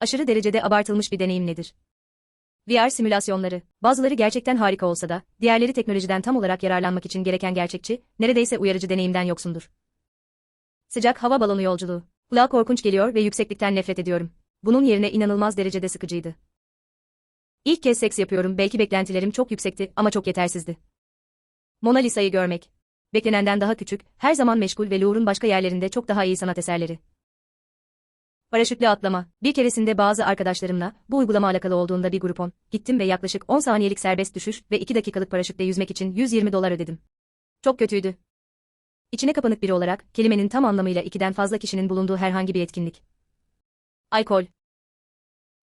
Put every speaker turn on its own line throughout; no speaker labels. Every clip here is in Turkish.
Aşırı derecede abartılmış bir deneyim nedir? VR simülasyonları, bazıları gerçekten harika olsa da, diğerleri teknolojiden tam olarak yararlanmak için gereken gerçekçi, neredeyse uyarıcı deneyimden yoksundur. Sıcak hava balonu yolculuğu. Kulağa korkunç geliyor ve yükseklikten nefret ediyorum. Bunun yerine inanılmaz derecede sıkıcıydı. İlk kez seks yapıyorum, belki beklentilerim çok yüksekti ama çok yetersizdi. Mona Lisa'yı görmek. Beklenenden daha küçük, her zaman meşgul ve Louvre'un başka yerlerinde çok daha iyi sanat eserleri. Paraşütle atlama. Bir keresinde bazı arkadaşlarımla, bu uygulama alakalı olduğunda bir grupon, gittim ve yaklaşık 10 saniyelik serbest düşüş ve 2 dakikalık paraşütle yüzmek için 120 dolar ödedim. Çok kötüydü. İçine kapanık biri olarak, kelimenin tam anlamıyla ikiden fazla kişinin bulunduğu herhangi bir etkinlik. Alkol.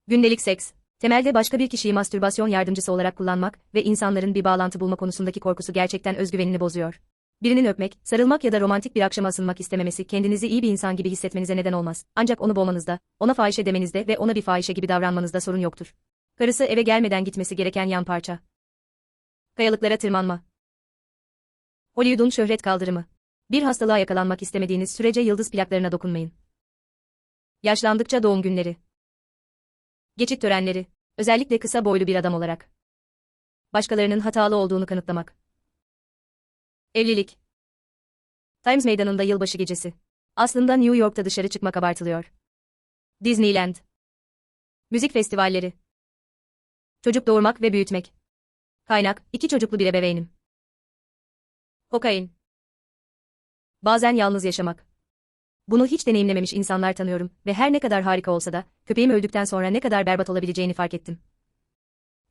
Gündelik seks. Temelde başka bir kişiyi mastürbasyon yardımcısı olarak kullanmak ve insanların bir bağlantı bulma konusundaki korkusu gerçekten özgüvenini bozuyor. Birinin öpmek, sarılmak ya da romantik bir akşama asılmak istememesi kendinizi iyi bir insan gibi hissetmenize neden olmaz. Ancak onu boğmanızda, ona fahişe demenizde ve ona bir fahişe gibi davranmanızda sorun yoktur. Karısı eve gelmeden gitmesi gereken yan parça. Kayalıklara tırmanma. Hollywood'un şöhret kaldırımı. Bir hastalığa yakalanmak istemediğiniz sürece yıldız plaklarına dokunmayın. Yaşlandıkça doğum günleri. Geçit törenleri. Özellikle kısa boylu bir adam olarak. Başkalarının hatalı olduğunu kanıtlamak. Evlilik. Times Meydanı'nda yılbaşı gecesi. Aslında New York'ta dışarı çıkmak abartılıyor. Disneyland. Müzik festivalleri. Çocuk doğurmak ve büyütmek. Kaynak, iki çocuklu bir ebeveynim. Kokain. Bazen yalnız yaşamak. Bunu hiç deneyimlememiş insanlar tanıyorum ve her ne kadar harika olsa da, köpeğim öldükten sonra ne kadar berbat olabileceğini fark ettim.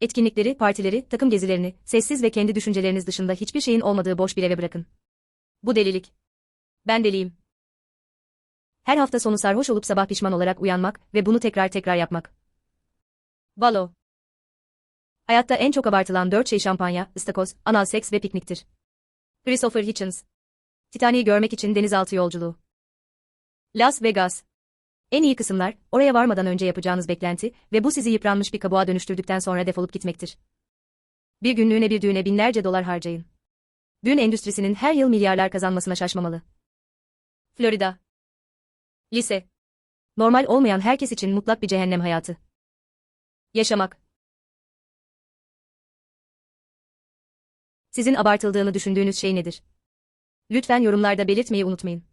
Etkinlikleri, partileri, takım gezilerini, sessiz ve kendi düşünceleriniz dışında hiçbir şeyin olmadığı boş bir eve bırakın. Bu delilik. Ben deliyim. Her hafta sonu sarhoş olup sabah pişman olarak uyanmak ve bunu tekrar tekrar yapmak. Balo. Hayatta en çok abartılan dört şey şampanya, ıstakoz, anal seks ve pikniktir. Christopher Hitchens. Titanic'i görmek için denizaltı yolculuğu. Las Vegas. En iyi kısımlar, oraya varmadan önce yapacağınız beklenti ve bu sizi yıpranmış bir kabuğa dönüştürdükten sonra defolup gitmektir. Bir günlüğüne bir düğüne binlerce dolar harcayın. Düğün endüstrisinin her yıl milyarlar kazanmasına şaşmamalı. Florida. Lise. Normal olmayan herkes için mutlak bir cehennem hayatı. Yaşamak. Sizin abartıldığını düşündüğünüz şey nedir? Lütfen yorumlarda belirtmeyi unutmayın.